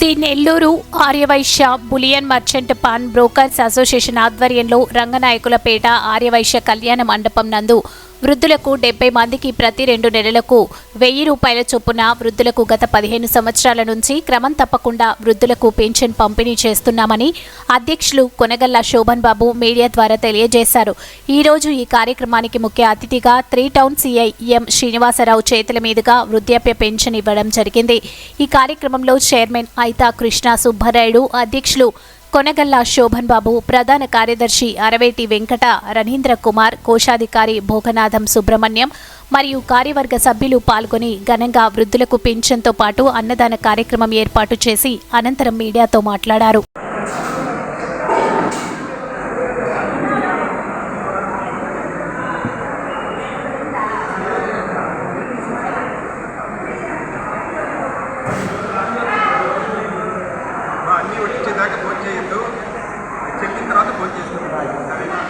The Nellore Aryavysya bullion merchant pawn brokers association ఆధ్వర్యంలో రంగనాయకులపేట ఆర్యవైశ్య కళ్యాణ మండపం నందు వృద్ధులకు డెబ్బై మందికి ప్రతి రెండు నెలలకు వెయ్యి రూపాయల చొప్పున వృద్ధులకు గత పదిహేను సంవత్సరాల నుంచి క్రమం తప్పకుండా వృద్ధులకు పెన్షన్ పంపిణీ చేస్తున్నామని అధ్యక్షులు కొనగల్ల శోభన్ బాబు మీడియా ద్వారా తెలియజేశారు. ఈ రోజు ఈ కార్యక్రమానికి ముఖ్య అతిథిగా three town CI M Srinivasarao చేతుల మీదుగా వృద్ధాప్య పెన్షన్ ఇవ్వడం జరిగింది. ఈ కార్యక్రమంలో చైర్మన్ ఐతా కృష్ణ సుబ్బారాయుడు అధ్యక్షులు కొనగల్ల శోభన్ బాబు ప్రధాన కార్యదర్శి అరవేటి వెంకట రణీంద్ర కుమార్ కోశాధికారి భోగనాథం సుబ్రహ్మణ్యం మరియు కార్యవర్గ సభ్యులు పాల్గొని ఘనంగా వృద్ధులకు పింఛన్తో పాటు అన్నదాన కార్యక్రమం ఏర్పాటు చేసి అనంతరం మీడియాతో మాట్లాడారు మా అన్నీ వచ్చేదాకా ఫోన్ చేయొద్దు చెప్పిన తర్వాత ఫోన్ చేసుకుంటాం సరేనా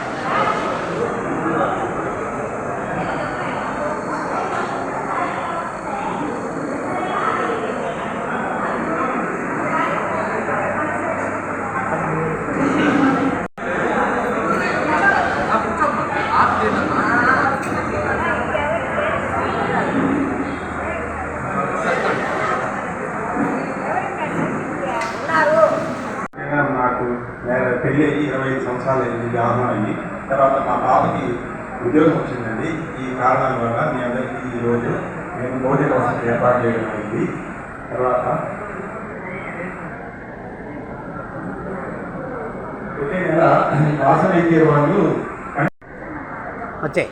నేను నాకు నేను పెళ్ళి అయ్యి సంవత్సరాలు అయింది వివాహం అయ్యి తర్వాత మా పాపకి ఉద్యోగం వచ్చిందండి. ఈ కారణాల వల్ల మీ అందరికీ ఈరోజు మేము భోజన వసతి ఏర్పాటు చేయడం అయింది తర్వాత ప్రతి నెల వాసన ఇచ్చే వాళ్ళు వచ్చాయి.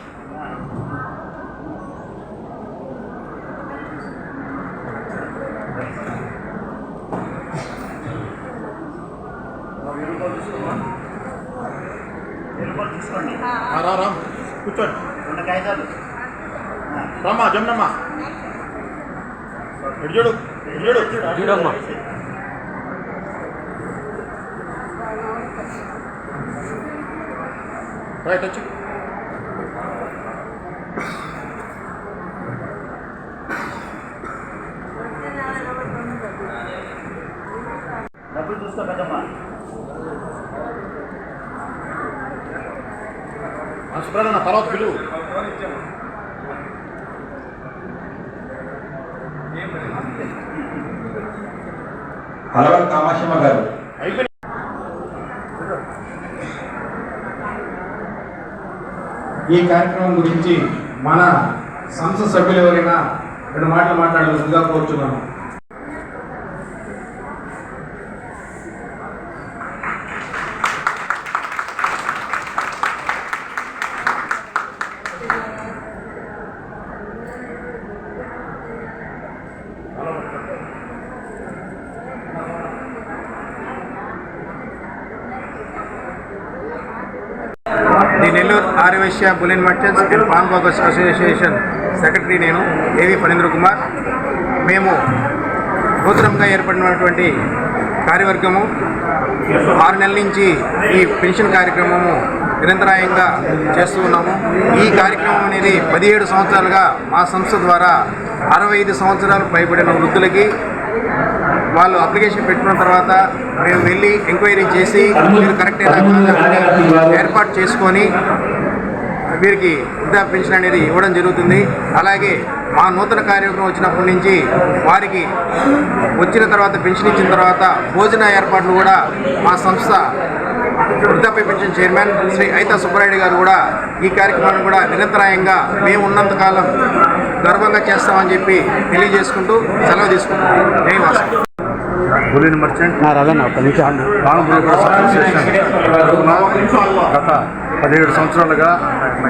రా రా. కూర్చోండి. రమ్మా జమ్మమ్మా ఇటు చూడు ఇటు చూడు. చూడమ్మా. రైట్ వచ్చి. శుభ్రన్న తర్వాత పిలువు కామాక్షమ్మ గారు. ఈ కార్యక్రమం గురించి మన సంస్థ సభ్యులు ఎవరైనా రెండు మాటలు మాట్లాడాల్సిందిగా కోరుచున్నాను the Nellore Aryavysya bullion merchants and pawn brokers association secretary నేను ఏవి ఫణీంద్ర కుమార్. మేము నూతనంగా ఏర్పడినటువంటి కార్యవర్గము ఆరు నెలల నుంచి ఈ పెన్షన్ కార్యక్రమము నిరంతరాయంగా చేస్తూ ఉన్నాము. ఈ కార్యక్రమం అనేది పదిహేడు సంవత్సరాలుగా మా సంస్థ ద్వారా అరవై ఐదు సంవత్సరాలు పైబడిన వృద్ధులకి వాళ్ళు అప్లికేషన్ పెట్టిన తర్వాత మేము వెళ్ళి ఎంక్వైరీ చేసి మీరు కరెక్ట్ ఏర్పాటు చేసుకొని వీరికి వృద్ధా పెన్షన్ అనేది ఇవ్వడం జరుగుతుంది. అలాగే మా నూతన కార్యక్రమం వచ్చినప్పటి నుంచి వారికి వచ్చిన తర్వాత పెన్షన్ ఇచ్చిన తర్వాత భోజన ఏర్పాట్లు కూడా మా సంస్థ వృద్ధాప్య పెన్షన్ చైర్మన్ శ్రీ ఐతా సుబ్బరాయుడు గారు కూడా ఈ కార్యక్రమాన్ని కూడా నిరంతరాయంగా మేము ఉన్నంత కాలం గర్వంగా చేస్తామని చెప్పి తెలియజేసుకుంటూ సెలవు తీసుకుంటాం జై వాసు బులిన్ మర్చెంట్. నిమిషం. అసోసియేషన్ తరఫున గత పదిహేడు సంవత్సరాలుగా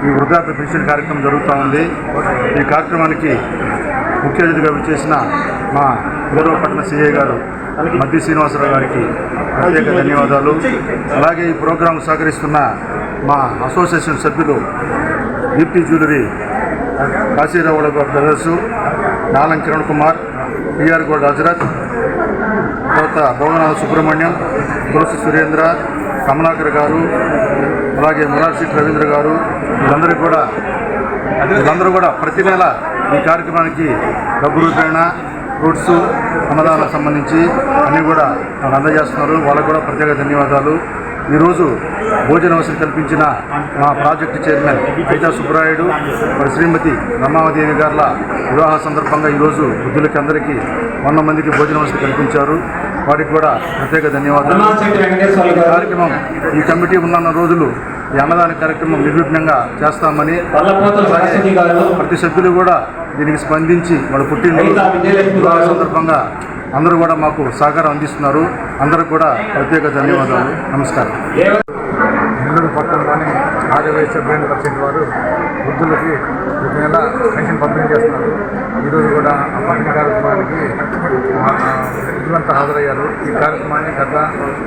ఈ వృద్ధాప్య పెన్షన్ కార్యక్రమం జరుగుతూ ఉంది. ఈ కార్యక్రమానికి ముఖ్య అతిథిగా విచ్చేసిన మా గౌరవపట్న సిఐ గారు మద్ది శ్రీనివాసరావు గారికి ప్రత్యేక ధన్యవాదాలు. అలాగే ఈ ప్రోగ్రాం సహకరిస్తున్న మా అసోసియేషన్ సభ్యులు Deepthi jewellery కాశీరావుల brothers Nalam Kiran Kumar PR Goud Hazrat తర్వాత భోగనాథ సుబ్రహ్మణ్యం తులసి సురేంద్ర కమలాకర్ గారు అలాగే మురార్సీట్ రవీంద్ర గారు వీళ్ళందరూ కూడా వీళ్ళందరూ కూడా ప్రతి నెల ఈ కార్యక్రమానికి డబ్బు రూపేణ ఫ్రూట్స్ అన్నదానాలకు సంబంధించి అన్నీ కూడా వాళ్ళు అందజేస్తున్నారు. వాళ్ళకు కూడా ప్రత్యేక ధన్యవాదాలు. ఈరోజు భోజన వసతి కల్పించిన మా ప్రాజెక్టు చైర్మన్ ఐతా సుబ్బరాయుడు మరి శ్రీమతి రమాదేవి గారుల వివాహ సందర్భంగా ఈరోజు వృద్ధులకి అందరికీ వంద మందికి భోజన వసతి కల్పించారు. వారికి కూడా ప్రత్యేక ధన్యవాదాలు. ఈ కార్యక్రమం ఈ కమిటీ ఉన్న రోజులు ఈ అన్నదాన కార్యక్రమం నిర్విఘ్నంగా చేస్తామని ప్రతి సభ్యులు కూడా దీనికి స్పందించి వాళ్ళ పుట్టినరోజు గారు. సందర్భంగా అందరూ కూడా మాకు సహకారం అందిస్తున్నారు. అందరికి కూడా ప్రత్యేక ధన్యవాదాలు. నమస్కారం. ఆర్యవైశ్య బ్రాండ్ పర్సెంట్ వారు వృద్ధులకి ప్రతి నెల పెన్షన్ పంపిణీ చేస్తున్నారు. ఈరోజు కూడా ఆ పంపిణీ కార్యక్రమానికి ఆ, వృద్ధులంతా హాజరయ్యారు. ఈ కార్యక్రమాన్ని గత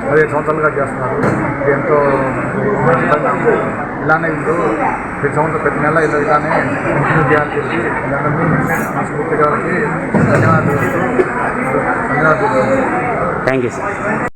పదిహేను సంవత్సరాలుగా చేస్తున్నారు. ఎంతో ఇలానే వీళ్ళు ప్రతి సంవత్సరం ప్రతి నెల ఇలా ఇలానే కంటిన్యూ చేయాలని చెప్పి వీళ్ళందరినీ మనస్ఫూర్తిగా ధన్యవాదాలు ధన్యవాదాలు థ్యాంక్ యూ సార్